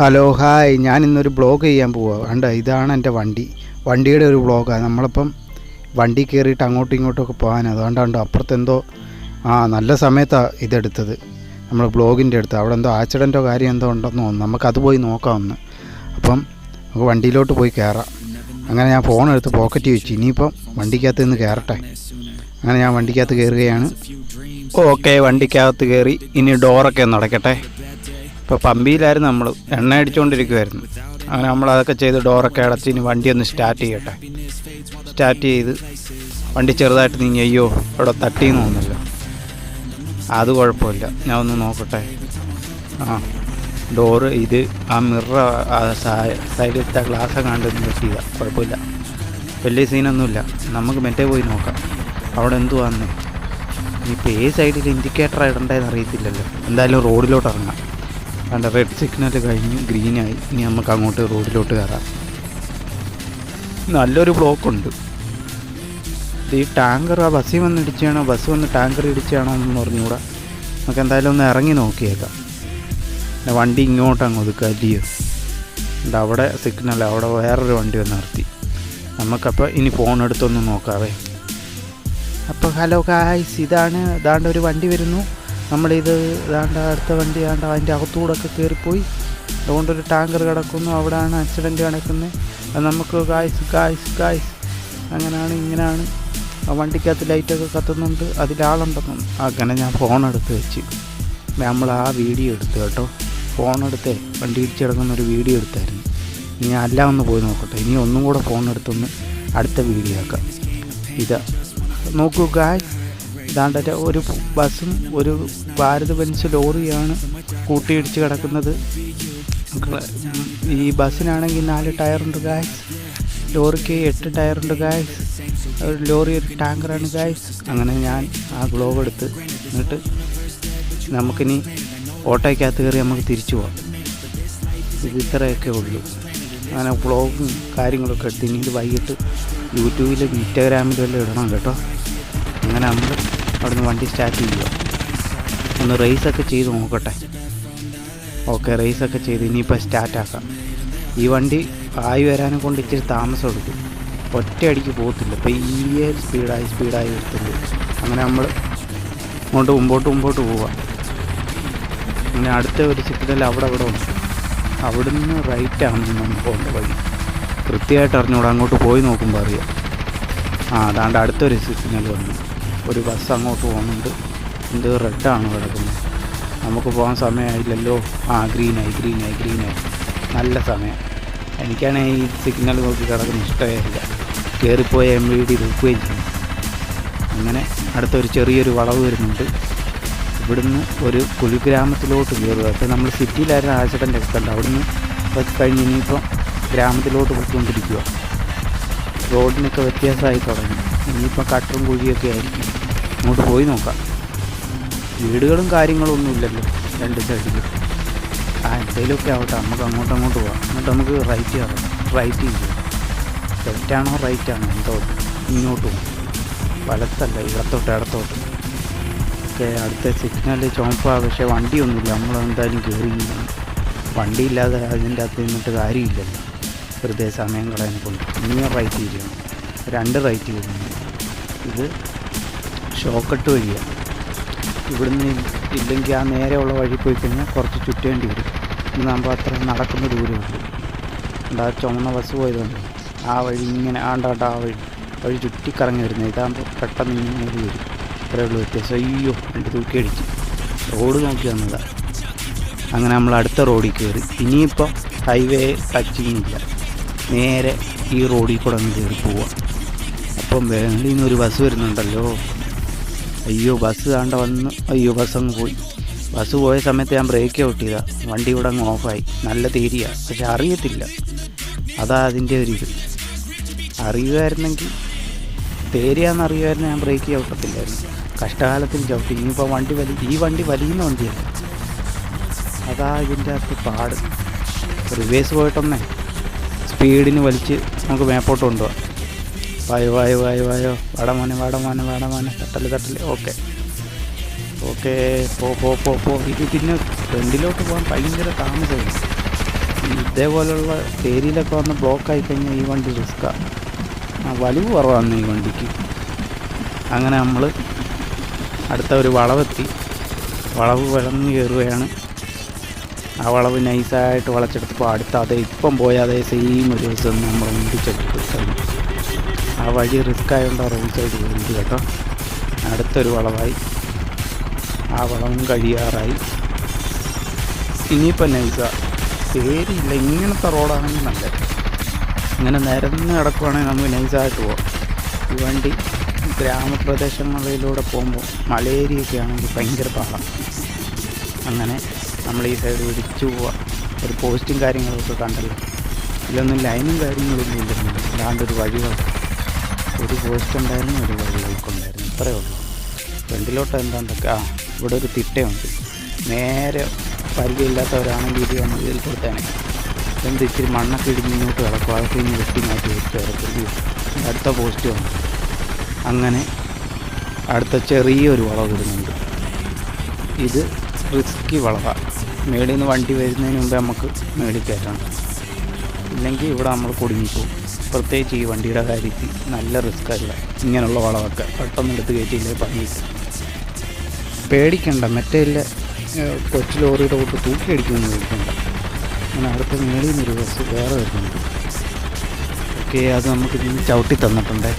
Hello hi. ഞാൻ ഇന്നൊരു blog ചെയ്യാൻ പോവുക കണ്ട? ഇതാണ് എന്റെ വണ്ടി. വണ്ടിയുടെ ഒരു ബ്ലോഗാണ് നമ്മളിപ്പം വണ്ടി കയറിയിട്ട് അങ്ങോട്ടും ഇങ്ങോട്ടും ഒക്കെ പോകാൻ അതുകൊണ്ടാണ്ടോ അപ്പുറത്തെന്തോ ആ നല്ല സമയത്താണ് ഇതെടുത്തത്. നമ്മൾ ബ്ലോഗിന്റെ അടുത്ത്. അവിടെ എന്തോ ആക്സിഡന്റോ കാര്യം എന്തോ ഉണ്ടെന്ന് തോന്നുന്നു. നമുക്കത് പോയി നോക്കാം ഒന്ന്. അപ്പം നമുക്ക് വണ്ടിയിലോട്ട് പോയി കയറാം. അങ്ങനെ ഞാൻ ഫോൺ എടുത്ത് പോക്കറ്റ് വെച്ചു. ഇനിയിപ്പം വണ്ടിക്കകത്ത് നിന്ന് കയറട്ടെ. അങ്ങനെ ഞാൻ വണ്ടിക്കകത്ത് കയറുകയാണ്. ഓക്കെ വണ്ടിക്കകത്ത് കയറി ഇനി ഡോറൊക്കെ ഒന്ന് അടയ്ക്കട്ടെ. ഇപ്പോൾ പമ്പിയിലായിരുന്നു നമ്മൾ എണ്ണ അടിച്ചുകൊണ്ടിരിക്കുമായിരുന്നു അങ്ങനെ നമ്മൾ അതൊക്കെ ചെയ്ത് ഡോറൊക്കെ അടച്ച് ഇനി വണ്ടി ഒന്ന് സ്റ്റാർട്ട് ചെയ്യട്ടെ. സ്റ്റാർട്ട് ചെയ്ത് വണ്ടി ചെറുതായിട്ട് നീങ്ങി. അയ്യോ ഇവിടെ തട്ടിന്ന് തോന്നല്ലോ അത് കുഴപ്പമില്ല. ഞാൻ ഒന്ന് നോക്കട്ടെ. ആ ഡോറ് ഇത് ആ മിറർ സൈഡിലത്തെ ഗ്ലാസ് കണ്ടൊന്നും ചെയ്യുക കുഴപ്പമില്ല. വലിയ സീനൊന്നുമില്ല. നമുക്ക് മറ്റേ പോയി നോക്കാം. അവിടെ എന്തുവാന്ന്. ഇനിയിപ്പോൾ ഏത് സൈഡിൽ ഇൻഡിക്കേറ്റർ ഇടണ്ടേന്ന് അറിയത്തില്ലല്ലോ. എന്തായാലും റോഡിലോട്ട് ഇറങ്ങാം. കണ്ട റെഡ് സിഗ്നൽ കഴിഞ്ഞു ഗ്രീനായി ഇനി നമുക്ക് അങ്ങോട്ട് റോഡിലോട്ട് കയറാം. നല്ലൊരു ബ്ലോക്ക് ഉണ്ട്. ഇത് ഈ ടാങ്കർ ആ ബസ്സിൽ വന്ന് ഇടിച്ചാണോ ബസ് വന്ന് ടാങ്കർ ഇടിച്ചാണോ എന്ന് പറഞ്ഞുകൂടാ നമുക്ക് എന്തായാലും ഒന്ന് ഇറങ്ങി നോക്കിയേക്കാം. പിന്നെ വണ്ടി ഇങ്ങോട്ട് അങ്ങ് ഒതുക്കുക അല്ലയോ? എന്താ അവിടെ സിഗ്നൽ അവിടെ വേറൊരു വണ്ടി വന്ന് നിർത്തി. നമുക്കപ്പോൾ ഇനി ഫോൺ എടുത്തൊന്ന് നോക്കാവേ. അപ്പോൾ ഹലോ കായ്സ് ഇതാണ് ഇതാണ്ട് ഒരു വണ്ടി വരുന്നു. നമ്മളിത് വേണ്ട അടുത്ത വണ്ടി ആണ്ട് അതിന്റെ അകത്തൂടൊക്കെ കയറിപ്പോയി അതുകൊണ്ടൊരു ടാങ്കർ കിടക്കുന്നു. അവിടെയാണ് ആക്സിഡന്റ് കിടക്കുന്നത് അത് നമുക്ക് കായ്സ് കായ്സ് കായ്സ് അങ്ങനെയാണ് ഇങ്ങനെയാണ് ആ വണ്ടിക്കകത്ത് ലൈറ്റൊക്കെ കത്തുന്നുണ്ട്. അതിലാളുണ്ടെന്നും. അങ്ങനെ ഞാൻ ഫോൺ എടുത്ത് വെച്ച്. നമ്മൾ ആ വീഡിയോ എടുത്തു കേട്ടോ. ഫോൺ എടുത്തേ വണ്ടി ഇടിച്ച് ഒരു വീഡിയോ എടുത്തായിരുന്നു. ഇനി അല്ല ഒന്ന് പോയി നോക്കട്ടെ. ഇനി ഒന്നും കൂടെ ഫോൺ എടുത്തൊന്ന് അടുത്ത വീഡിയോ ആക്കാം. ഇതാ. നോക്കൂ ഗായ് ഇതാണ്ടെ ഒരു ബസ്സും ഒരു ഭാരത് ബെൻസ് ലോറിയാണ് കൂട്ടിയിടിച്ച് കിടക്കുന്നത്. ഈ ബസ്സിനാണെങ്കിൽ നാല് ടയറുണ്ട് ഗായ്സ് ലോറിക്ക് എട്ട് ടയറുണ്ട് ഗായ്സ് ലോറി ഒരു ടാങ്കറാണ് ഗായ്സ് അങ്ങനെ ഞാൻ ആ ഗ്ലോവ് എടുത്ത് എന്നിട്ട് നമുക്കിനി ഓട്ടോയ്ക്കകത്ത് കയറി നമുക്ക് തിരിച്ചു പോകാം ഇത് ഇത്രയൊക്കെ ഉള്ളൂ. അങ്ങനെ വ്ളോഗും കാര്യങ്ങളൊക്കെ എടുത്ത് ഇനി ഇത് വൈകിട്ട് യൂട്യൂബിലും ഇൻസ്റ്റാഗ്രാമിലും എല്ലാം ഇടണം കേട്ടോ. അങ്ങനെ നമ്മൾ അവിടുന്ന് വണ്ടി സ്റ്റാർട്ട് ചെയ്യുക. ഒന്ന് റേസൊക്കെ ചെയ്ത് നോക്കട്ടെ. ഓക്കെ റേസൊക്കെ ചെയ്ത് ഇനിയിപ്പോൾ സ്റ്റാർട്ടാക്കാം ഈ വണ്ടി ആയി വരാനെ കൊണ്ട് ഇച്ചിരി താമസം എടുക്കും. ഒറ്റയടിക്ക് പോകത്തില്ല. പയ്യെ സ്പീഡായി സ്പീഡായി വരത്തില്ല അങ്ങനെ നമ്മൾ അങ്ങോട്ട് മുമ്പോട്ട് മുമ്പോട്ട് പോവാം. അങ്ങനെ അടുത്ത ഒരു സിഗ്നൽ അവിടെ അവിടെ ഉണ്ട്. അവിടുന്ന് റൈറ്റാണ് നമ്മൾ പോകേണ്ട വഴി. കൃത്യമായിട്ട് അറിഞ്ഞുകൂടെ. അങ്ങോട്ട് പോയി നോക്കുമ്പോൾ അറിയാം. ആ അതാണ്ട് അടുത്തൊരു സിഗ്നൽ വന്നു. ഒരു ബസ് അങ്ങോട്ട് പോകുന്നുണ്ട്. എന്ത് റെഡാണ് കിടക്കുന്നത്. നമുക്ക് പോകാൻ സമയമായില്ലല്ലോ. ആ ഗ്രീനായി ഗ്രീനായി ഗ്രീനായി നല്ല സമയം. എനിക്കാണെങ്കിൽ ഈ സിഗ്നൽ നോക്കി കിടക്കുന്ന ഇഷ്ടമേ ഇല്ല കയറിപ്പോയ എം വി ഡി തൂക്കുകയും ചെയ്യും. അങ്ങനെ അടുത്തൊരു ചെറിയൊരു വളവ് വരുന്നുണ്ട്. ഇവിടുന്ന് ഒരു കുൽഗ്രാമത്തിലോട്ട് കയറുക. അപ്പോൾ നമ്മൾ സിറ്റിയിലായിരുന്നു ആക്സിഡന്റ് ഒക്കെ കണ്ട്? അവിടുന്ന് ഒക്കെ കഴിഞ്ഞ് ഇനിയിപ്പം ഗ്രാമത്തിലോട്ട് പോയിക്കൊണ്ടിരിക്കുക റോഡിനൊക്കെ വ്യത്യാസമായി തുടങ്ങി. ഇനിയിപ്പോൾ കട്ടറും കുഴിയൊക്കെ ആയിരിക്കും. അങ്ങോട്ട് പോയി നോക്കാം. വീടുകളും കാര്യങ്ങളും ഒന്നും ഇല്ലല്ലോ രണ്ട് സൈഡിലും ആ എന്തെങ്കിലുമൊക്കെ ആവട്ടെ നമുക്ക് അങ്ങോട്ട് അങ്ങോട്ട് പോവാം. എന്നിട്ട് നമുക്ക് റൈറ്റ് ചെയ്യാം റൈറ്റ് ചെയ്യുക ലെഫ്റ്റാണോ റൈറ്റാണോ എന്തോ ഇങ്ങോട്ട് പോകും വലത്തല്ല ഇടത്തോട്ട് ഇടത്തോട്ട്. ഓക്കെ അടുത്ത സിഗ്നൽ ചുമപ്പാ. പക്ഷേ വണ്ടിയൊന്നുമില്ല. നമ്മൾ എന്തായാലും കയറി വണ്ടി ഇല്ലാതെ അതിന്റെ അകത്ത് നിന്നിട്ട് കാര്യമില്ലല്ലോ. വെറുതെ സമയം കളയാൻ കൊണ്ട് ഇനിയും റൈറ്റ് ചെയ്യണം രണ്ട് റൈറ്റ് ചെയ്യുന്നു ഇത് ഷോക്കട്ട് വഴിയാണ് ഇവിടുന്ന് ഇല്ലെങ്കിൽ ആ നേരെയുള്ള വഴി പോയി കഴിഞ്ഞാൽ കുറച്ച് ചുറ്റേണ്ടി വരും. ഇന്ന് നമ്മൾ അത്ര നടക്കുന്ന ദൂരമുണ്ട് ഉണ്ട് ആ ചുമന്ന ബസ് പോയതുകൊണ്ട് ആ വഴി ഇങ്ങനെ ആണ്ടാണ്ട് ആ വഴി വഴി ചുറ്റിക്കറങ്ങി വരുന്നത് ഇതാകുമ്പോൾ പെട്ടെന്ന് ഇങ്ങനെ വരും. ഇത്രയേ ഉള്ളൂ വ്യത്യാസം. അയ്യോ എന്റെ തൂക്കി അടിച്ച്. റോഡ് നോക്കി വന്നതാണ് അങ്ങനെ നമ്മൾ അടുത്ത റോഡിൽ കയറി. ഇനിയിപ്പോൾ ഹൈവേ ടച്ചിങ് ഇല്ല. നേരെ ഈ റോഡിൽ കൂടെ അങ്ങ് കയറി പോവാം. അപ്പം വേളിയിൽ നിന്ന് ഒരു ബസ് വരുന്നുണ്ടല്ലോ. അയ്യോ ബസ് കാണ്ട വന്ന് അയ്യോ ബസ് അങ്ങ് പോയി. ബസ് പോയ സമയത്ത് ഞാൻ ബ്രേക്ക് ഔട്ട് വണ്ടി ഇവിടെ അങ്ങ് ഓഫായി. നല്ല തീരിയാണ് പക്ഷെ അറിയത്തില്ല. അതാ അതിന്റെ ഒരു ഇത്. അറിയുമായിരുന്നെങ്കിൽ തേരിയാന്ന് അറിയുമായിരുന്നു ഞാൻ ബ്രേക്ക് ചവിട്ടത്തില്ലായിരുന്നു കഷ്ടകാലത്തിൽ ചവിട്ടി. ഇനിയിപ്പോൾ വണ്ടി വലി ഈ വണ്ടി വലിയുന്ന വണ്ടിയല്ല? അതാ ഇതിന്റെ അകത്ത് പാട്. റിവേഴ്സ് പോയിട്ടൊന്നേ. സ്പീഡിന് വലിച്ച് നമുക്ക് മേപ്പോട്ട് കൊണ്ടുപോകാം. വായോ വായോ വായോ വായോ. മോനെ വാടാ മോനെ തട്ടൽ തട്ടൽ. ഓക്കെ. ഓക്കെ പോ പോ പോ പോ. ഇത് പിന്നെ ഫ്രണ്ടിലോട്ട് പോകാൻ ഭയങ്കര താമസമാണ് ഇതേപോലുള്ള ഏരിയയിലൊക്കെ വന്ന് ബ്ലോക്കായി കഴിഞ്ഞാൽ ഈ വണ്ടി റിസ്ക്കാണ് ആ. വലിവ് കുറവാണ് ഈ വണ്ടിക്ക്. അങ്ങനെ നമ്മൾ അടുത്ത ഒരു വളവെത്തി. വളവ് വിളന്ന് കയറുകയാണ്. ആ വളവ് നൈസായിട്ട് വളച്ചെടുത്തപ്പോൾ അടുത്ത അതേ ഇപ്പം പോയാതെ സെയിം ഒരു ദിവസം നമ്മൾ കഴിഞ്ഞു ആ വഴി റിസ്ക് ആയതുകൊണ്ട് റോഡ് സൈഡ് പോയി കേട്ടോ. അടുത്തൊരു വളവായി. ആ വളവും കഴിയാറായി. ഇനിയിപ്പോൾ നൈസ പേരില്ല ഇങ്ങനത്തെ റോഡാണെങ്കിൽ നല്ലത്. ഇങ്ങനെ നിരന്ന് കിടക്കുവാണെങ്കിൽ നമുക്ക് നൈസായിട്ട് പോവാം. ഈ വണ്ടി ഗ്രാമപ്രദേശങ്ങളിലൂടെ പോകുമ്പോൾ മലേരിയൊക്കെ ആണെങ്കിൽ ഭയങ്കര പാടാണ് അങ്ങനെ നമ്മൾ ഈ സൈഡ് പിടിച്ചു പോവാം. ഒരു പോസ്റ്റും കാര്യങ്ങളൊക്കെ കണ്ടല്ലോ. ഇതിലൊന്നും ലൈനും കാര്യങ്ങളൊന്നും ഇല്ലായിരുന്നു അല്ലാണ്ടൊരു വഴികൾ ഒരു പോസ്റ്റ് ഉണ്ടായിരുന്നു ഒരു വഴികൾക്കുണ്ടായിരുന്നു ഇത്രയേ ഉള്ളൂ. ഫ്രണ്ടിലോട്ട് എന്താണ്ടൊക്കെ? ആ ഇവിടെ ഒരു തിട്ടയുണ്ട്. നേരെ പരിചയമില്ലാത്തവരാണെങ്കിൽ ഇത് നമ്മൾ ഇതിൽ കൊടുത്താണ് എന്ത് ഇച്ചിരി മണ്ണൊക്കെ ഇടിഞ്ഞ് ഇങ്ങോട്ട് കിടക്കും. അതൊക്കെ ഇനി വെട്ടി മാറ്റി വെച്ച് കിടക്കും അടുത്ത പോസ്റ്റ് വന്നു. അങ്ങനെ അടുത്ത ചെറിയൊരു വളവ് വരുന്നുണ്ട്. ഇത് റിസ്കി വളവാണ് മേളിൽ നിന്ന് വണ്ടി വരുന്നതിന് മുമ്പേ നമുക്ക് മേളിൽ കയറ്റണം. ഇല്ലെങ്കിൽ ഇവിടെ നമ്മൾ കുടുങ്ങിപ്പോവും. പ്രത്യേകിച്ച് ഈ വണ്ടിയുടെ കാര്യത്തിൽ നല്ല റിസ്ക് അല്ല. ഇങ്ങനെയുള്ള വളമൊക്കെ പെട്ടെന്ന് എടുത്ത് കയറ്റിയില്ലേ പണിയിട്ട് പേടിക്കണ്ട മറ്റേ ഇല്ല കൊച്ചു ലോറിയുടെ കൂട്ട് തൂക്കി അടിക്കുമെന്ന് പേടിക്കണ്ട അങ്ങനെ അടുത്ത മേളിൽ നിന്നൊരു ബസ് വേറെ വരുന്നുണ്ട്. ഓക്കെ അത് നമുക്ക് ചവിട്ടി തന്നിട്ടുണ്ട്.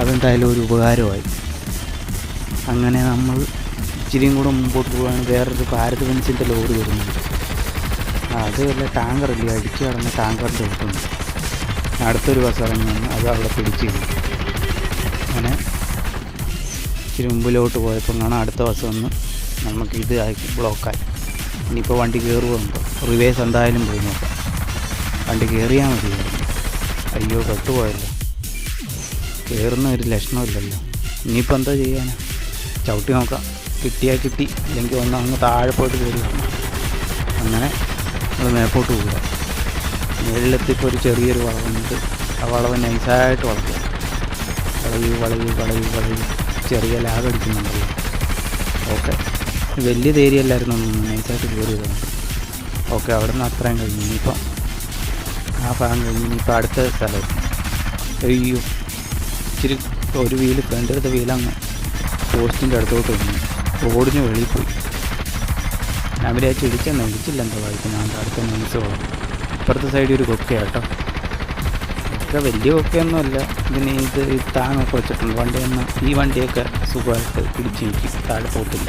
അതെന്തായാലും ഒരു ഉപകാരമായി. അങ്ങനെ നമ്മൾ ഇച്ചിരിയും കൂടെ മുമ്പോട്ട് പോവുകയാണ് വേറൊരു ഭാരത് ബെൻസിന്റെ ലോറി വരുന്നുണ്ട്. അത് വല്ല ടാങ്കറല്ലേ അടിച്ചു കടന്ന ടാങ്കറിന്റെ ഒട്ടുണ്ട് അടുത്തൊരു ബസ് ഇറങ്ങി വന്ന് അത് അവിടെ പിടിച്ച് അങ്ങനെ ഇച്ചിരി മുമ്പിലോട്ട് പോയപ്പോൾ കാണാം അടുത്ത ബസ് വന്ന് നമുക്ക് ഇത് ആക്കി ബ്ലോക്കായി ഇനിയിപ്പോൾ വണ്ടി കയറുമുണ്ടോ റിവേഴ്സ് എന്തായാലും പോയി നോക്കാം. വണ്ടി കയറിയാൽ മതി അയ്യോ പെട്ടുപോയല്ലോ. കയറുന്ന ഒരു ലക്ഷണമില്ലല്ലോ ഇനിയിപ്പോൾ എന്താ ചെയ്യാനാ? ചവിട്ടി നോക്കാം. കിട്ടിയാൽ കിട്ടി. അല്ലെങ്കിൽ ഒന്ന് അങ്ങ് താഴെ പോയിട്ട് കയറി അങ്ങനെ നമ്മൾ മേപ്പോട്ട് പോവുക. മേളിലെത്തിയപ്പോൾ ഒരു ചെറിയൊരു വളവുണ്ട്. ആ വളവ് നൈസായിട്ട് വളർത്തുക. വളവ് വളവ് വളവ് വളവ്. ചെറിയ ലാഗ് അടിക്കുന്നുണ്ടല്ലോ ഓക്കെ. വലിയ തേരിയല്ലായിരുന്നു നൈസായിട്ട് കയറിയത് ഓക്കെ അവിടെ നിന്ന് അത്രയും കഴിഞ്ഞു. ഇനിയിപ്പം ആ ഭാഗം കഴിഞ്ഞ് ഇനിയിപ്പോൾ അടുത്ത സ്ഥലം അയ്യോ. ഇച്ചിരി ഒരു വീൽ ഫ്രണ്ടിലത്തെ വീലങ്ങ് പോസ്റ്റിന്റെ അടുത്തോട്ട് വന്നു. റോഡിന് വെളിയിൽ പോയി. ഞാൻ വിചാരിച്ചു ഇടിച്ചെന്ന്? ഇടിച്ചില്ല എന്താ വായിക്കുന്നത് അടുത്ത ന്യൂസ് വളർന്നു ഇപ്പുറത്തെ സൈഡിൽ ഒരു കൊക്കയാണ് കേട്ടോ. അത്ര വലിയ കൊക്കയൊന്നുമല്ല. ഇതിന് ഇത് താങ്ങൊക്കെ വെച്ചിട്ടുണ്ട്. വണ്ടി ഒന്ന് ഈ വണ്ടിയൊക്കെ സുഖമായിട്ട് പിടിച്ച് നിൽക്കും താഴെ പോത്തില്ല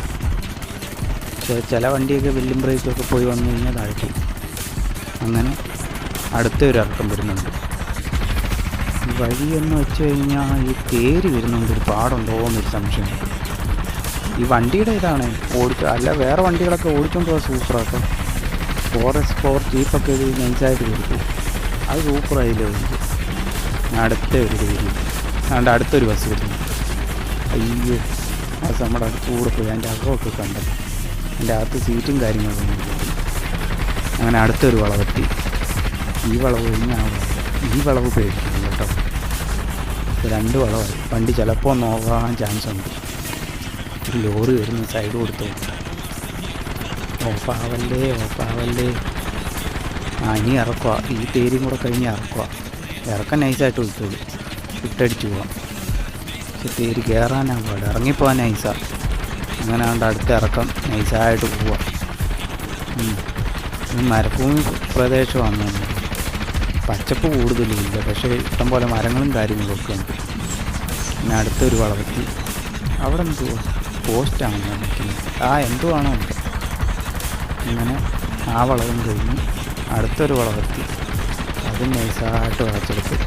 പക്ഷേ ചില വണ്ടിയൊക്കെ വെല്ലും ബ്രേക്കൊക്കെ പോയി വന്നു കഴിഞ്ഞാൽ താഴെ അങ്ങനെ അടുത്തൊരു ഇറക്കം വരുന്നുണ്ട്. വഴിയെന്ന് വെച്ച് കഴിഞ്ഞാൽ ഈ തേര് വരുന്നുണ്ട്. ഒരു പാടുണ്ടോ എന്നൊരു സംശയം. ഈ വണ്ടിയുടെ ഇതാണ്. ഓടിച്ച അല്ല വേറെ വണ്ടികളൊക്കെ ഓടിച്ചുകൊണ്ട് പോകാൻ സൂപ്പറാട്ടോ എസ് ഫോർ ജീപ്പൊക്കെ ഇത് നൈസായിട്ട് കൊടുക്കും അത് സൂപ്പറായില്ലേ അടുത്ത ഒരു രീതി അതുകൊണ്ട് അടുത്തൊരു ബസ് വരുന്നു അയ്യോ ആ നമ്മുടെ അടുത്ത് കൂടെ പോയി. അതിന്റെ അകമൊക്കെ കണ്ടത് അതിന്റെ അകത്ത് സീറ്റും കാര്യങ്ങളൊന്നും. അങ്ങനെ അടുത്തൊരു വളവെത്തി ഈ വളവ് കഴിഞ്ഞ് ആ വളവ് ഈ വളവ് പേടിക്കുന്നു കേട്ടോ. രണ്ട് വളവായി. വണ്ടി ചിലപ്പോൾ നോക്കാൻ ചാൻസ് ഉണ്ട്. ഒരു ലോറി വരുന്ന സൈഡ് കൊടുത്തു ഓഫാവല്ലേ ഓഫാവല്ലേ ആ ഇനി ഇറക്കുക ഈ തേരിയും കൂടെ കഴിഞ്ഞ് ഇറക്കുക ഇറക്കാൻ നൈസായിട്ട് വിട്ടോളൂ വിട്ടടിച്ച് പോവാം. പക്ഷെ തേരി കയറാനാണ് പാട്. ഇറങ്ങിപ്പോവാൻ നൈസാണ് അങ്ങനെ ആണ്ട് അടുത്ത ഇറക്കം നൈസായിട്ട് പോവാം. മരഭൂമി പ്രദേശമാണ് പച്ചപ്പ് കൂടുതലില്ല. പക്ഷേ ഇഷ്ടംപോലെ മരങ്ങളും കാര്യങ്ങളും ഒക്കെ ഉണ്ട്. പിന്നെ അടുത്തൊരു വളവെത്തി. അവിടെ എന്തുവാ പോസ്റ്റാണ് ആ എന്തുവാണോ? ഇങ്ങനെ ആ വളവും കഴിഞ്ഞ് അടുത്തൊരു വളവെത്തി. അതും നൈസായിട്ട് വളച്ചെടുത്ത്.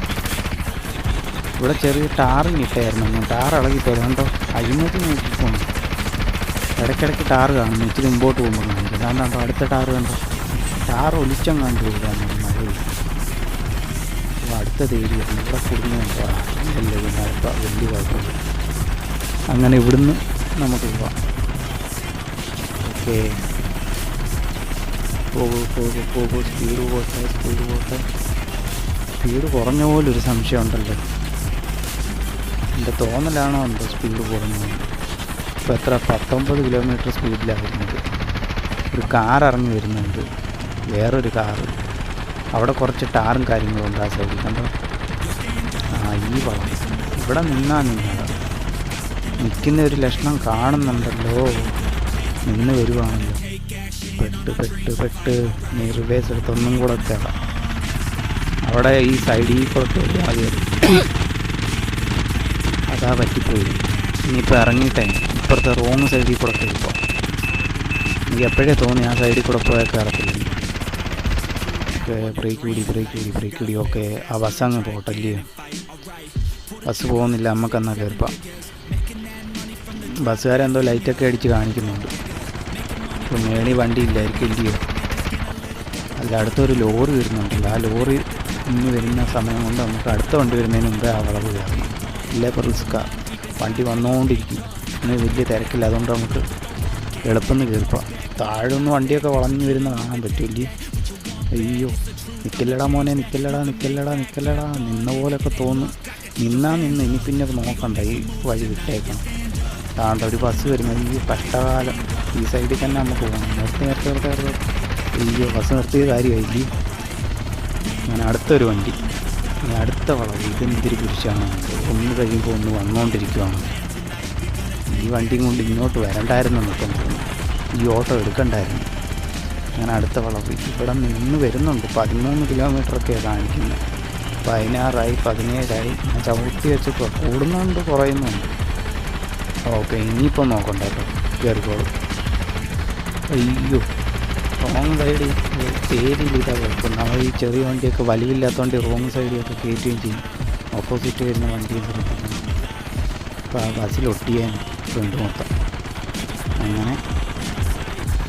ഇവിടെ ചെറിയ ടാറിങ് ഇട്ടായിരുന്നു ടാർ ഇളകി കണ്ടോ അഴിമതി നോക്കിപ്പോണം ഇടയ്ക്കിടയ്ക്ക് ടാറ് കാണുന്നു. ഇച്ചിരി മുമ്പോട്ട് പോകുമ്പോൾ കാണിക്കും കാരണം അടുത്ത ടാറ് കണ്ടോ? ടാർ ഒലിച്ചം കണ്ടു പോകാൻ മഴ അടുത്ത തേടി ഇവിടെ കുടുങ്ങുന്നുണ്ടോ വലിയ അടുത്ത വലിയ കുഴപ്പമില്ല. അങ്ങനെ ഇവിടുന്ന് നമുക്ക് പോവാം. ഓക്കെ. പോകൂ പോകും പോകും. സ്പീഡ് പോട്ടെ സ്പീഡ് പോട്ടെ. സ്പീഡ് കുറഞ്ഞ പോലെ ഒരു സംശയം ഉണ്ടല്ലോ എന്റെ തോന്നലാണോ എന്തോ സ്പീഡ് കുറഞ്ഞത്? ഇപ്പോൾ എത്ര? പത്തൊമ്പത് കിലോമീറ്റർ സ്പീഡിലാണ് വരുന്നത് ഒരു കാർ ഇറങ്ങി വരുന്നുണ്ട്. വേറൊരു കാറ് അവിടെ കുറച്ച് ടാറും കാര്യങ്ങളും ഉണ്ട് ആ സൈഡിൽ. കണ്ടോ? ആ ഈ വളം ഇവിടെ നിന്നാ നിന്നത്. നിൽക്കുന്ന ഒരു ലക്ഷണം കാണുന്നുണ്ടല്ലോ. നിന്ന് വരുവാണല്ലോ. പെട്ട് പെട്ട് പെട്ട് നീ റിവേഴ്സ് ഒന്നും കൂടെ. കയറാം അവിടെ ഈ സൈഡിൽ പുറത്ത് ആദ്യം അതാ പറ്റിപ്പോയി. ഇനിയിപ്പോൾ ഇറങ്ങിയിട്ടേ ഇപ്പുറത്തെ റോങ് സൈഡിൽ കൂടെ കയറിപ്പോ എനിക്ക് എപ്പോഴേ തോന്നി ആ സൈഡിൽ കൂടെ പോയാൽ കയറത്തില്ല ബ്രേക്ക് കൂടി ബ്രേക്ക് കൂടി ബ്രേക്ക് കൂടി. ഓക്കെ ആ ബസ് അങ്ങ് പോട്ടല്ലേ ബസ് പോകുന്നില്ല നമുക്കെന്നാൽ കയറിപ്പാം. ബസ്സുകാരെന്തോ ലൈറ്റൊക്കെ അടിച്ച് കാണിക്കുന്നുണ്ട്. ഇപ്പോൾ മേളി വണ്ടി ഇല്ലായിരിക്കും ഇല്ലയോ അല്ല അടുത്തൊരു ലോറി വരുന്നുണ്ടല്ലോ. ആ ലോറി ഇന്ന് വരുന്ന സമയം കൊണ്ട് നമുക്ക് അടുത്ത വണ്ടി വരുന്നതിന് മുമ്പേ ആ വളവ് കയറണം ഇല്ലേ ഇപ്പോൾ റിസ്ക്കാണ് വണ്ടി വന്നുകൊണ്ടിരിക്കും ഇന്ന് വലിയ തിരക്കില്ല. അതുകൊണ്ട് നമുക്ക് എളുപ്പം കയറിപ്പാം താഴെ വണ്ടിയൊക്കെ വളഞ്ഞു വരുന്ന കാണാൻ പറ്റില്ല അയ്യോ നിൽക്കില്ലടാ മോനെ നിൽക്കില്ലടാ നിൽക്കില്ലടാ നിൽക്കില്ലടാ നിന്ന പോലെയൊക്കെ തോന്നും. നിന്നാ നിന്ന് ഇനി പിന്നെ നോക്കണ്ട. ഈ വഴി വിട്ടേക്കണം. താണ്ട ഒരു ബസ് വരുന്നത് ഈ കഷ്ടകാലം ഈ സൈഡിൽ തന്നെ നമുക്ക് പോകണം. നിർത്തി നിർത്തി നിർത്തി അയ്യോ ബസ് നിർത്തിയ കാര്യമായില്ലേ? ഞാൻ അടുത്തൊരു വണ്ടി. ഞാൻ അടുത്ത വളവ് ഇതെന്തിരി കുരിശാണ്. ഒന്ന് കഴിയുമ്പോൾ ഒന്ന് വന്നുകൊണ്ടിരിക്കുകയാണ് ഈ വണ്ടിയും കൊണ്ട് ഇങ്ങോട്ട് വരണ്ടായിരുന്നു തോന്നുന്നു. ഈ ഓട്ടോ എടുക്കണ്ടായിരുന്നു. ഞാൻ അടുത്ത വളവ്. ഇവിടെ നിന്ന് വരുന്നുണ്ട്. പതിമൂന്ന് കിലോമീറ്ററൊക്കെയാണ് കാണിക്കുന്നത്. പതിനാറായി പതിനേഴായി. ഞാൻ ചവിട്ടി വെച്ചപ്പോൾ കൂടുന്നുണ്ട് കുറയുന്നുണ്ട്. ഓക്കെ ഇനിയിപ്പോൾ നോക്കണ്ട കേട്ടോ. കയറിക്കോളും അയ്യോ. റോങ് സൈഡ് പേരിൽ ചെയ്താൽ കുഴപ്പം നമ്മൾ ഈ ചെറിയ വണ്ടിയൊക്കെ വലിയില്ലാത്തതുകൊണ്ട് റോങ് സൈഡിലൊക്കെ കയറ്റുകയും ചെയ്യും. ഓപ്പോസിറ്റ് വരുന്ന വണ്ടിയും ശ്രദ്ധിക്കണം അപ്പോൾ ആ ബസ്സിൽ ഫ്രണ്ട് മൊത്തം. അങ്ങനെ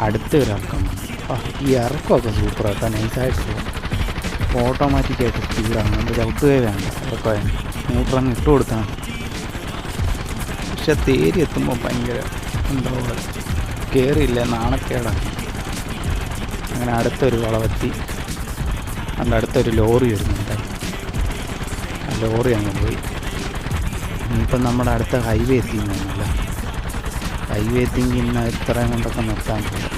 അടുത്ത ഒരിറക്കം ഈ ഇറക്കമൊക്കെ സൂപ്പർ കേട്ടോ. നൈസായിട്ട് ഓട്ടോമാറ്റിക്കായിട്ട് സ്പീഡാണ് നമുക്ക് വേ വേണ്ട ഇറക്കമേ അങ്ങ് ഇട്ട് കൊടുത്താൽ പക്ഷേ തേരി എത്തുമ്പോൾ ഭയങ്കര എന്താ കയറിയില്ല നാണക്കേടാണ് അങ്ങനെ അടുത്തൊരു വളവെത്തി. അതിന്റെ അടുത്തൊരു ലോറി വരുന്നുണ്ട് ആ ലോറി അങ്ങ് പോയി. ഇപ്പം നമ്മുടെ അടുത്ത ഹൈവേ എത്തിക്കുന്നില്ല ഹൈവേ എത്തിയെങ്കിൽ ഇന്ന് ഇത്രയും കൊണ്ടൊക്കെ നിർത്താൻ പോകും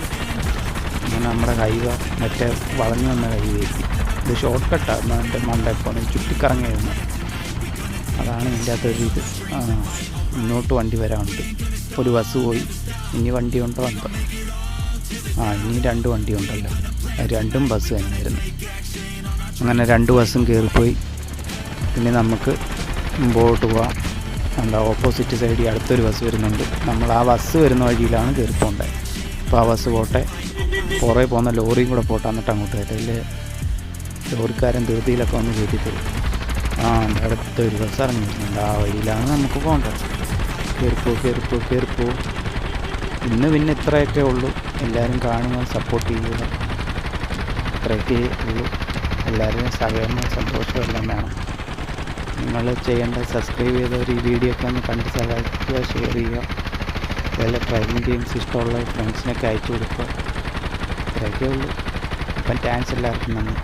അങ്ങനെ നമ്മുടെ ഹൈവേ മറ്റേ വളഞ്ഞു വന്ന ഹൈവേ എത്തി. ഇത് ഷോർട്ട് കട്ടാണ് എന്റെ മണ്ടേ പോണി ചുറ്റിക്കറങ്ങി വരുന്നത്. അതാണ് ഇതിന്റെ അകത്തൊരു ഇത്. ഇങ്ങോട്ട് വണ്ടി വരാനുണ്ട്. ഒരു ബസ് പോയി. ഇനി വണ്ടി ഉണ്ടോ എന്തോ ആ ഇനി രണ്ട് വണ്ടി ഉണ്ടല്ലോ. രണ്ടും ബസ് തന്നെയായിരുന്നു. അങ്ങനെ രണ്ട് ബസ്സും കയറിപ്പോയി പിന്നെ നമുക്ക് മുമ്പോട്ട് പോവാം. എന്താ ഓപ്പോസിറ്റ് സൈഡിൽ അടുത്തൊരു ബസ് വരുന്നുണ്ട്. നമ്മൾ ആ ബസ് വരുന്ന വഴിയിലാണ് കയറിപ്പോണ്ടത് അപ്പോൾ ആ ബസ് പോട്ടെ. പുറകെ പോകുന്ന ലോറിയും കൂടെ പോട്ടെ എന്നിട്ട് അങ്ങോട്ട് അല്ലേ? ലോറിക്കാരൻ ധൃതിയിലൊക്കെ ഒന്ന് കയറ്റി ആ അടുത്തൊരു ബസ് ഇറങ്ങി വരുന്നുണ്ട്. ആ വഴിയിലാണ് നമുക്ക് പോകേണ്ടത് കയറിപ്പോ കയറിപ്പോ കയറിപ്പോ ഇന്ന് പിന്നെ ഇത്രയൊക്കെ ഉള്ളൂ. എല്ലാവരും കാണുക സപ്പോർട്ട് ചെയ്യുക. ഇത്രയൊക്കെ ഉള്ളൂ. എല്ലാവരും സഹകരണം സന്തോഷവും എല്ലാം വേണം. നിങ്ങൾ ചെയ്യേണ്ട സബ്സ്ക്രൈബ് ചെയ്ത ഒരു വീഡിയോ ഒക്കെ ഒന്ന് കണ്ട് സഹായിക്കുക ഷെയർ ചെയ്യുക. അതുപോലെ ഡ്രൈവിംഗ് ഗെയിംസ് ഇഷ്ടമുള്ള ഫ്രണ്ട്സിനൊക്കെ അയച്ചു കൊടുക്കുക. ഇത്രയൊക്കെ ഉള്ളൂ. അപ്പം താങ്ക്സ് എല്ലാവർക്കും. നന്ദി.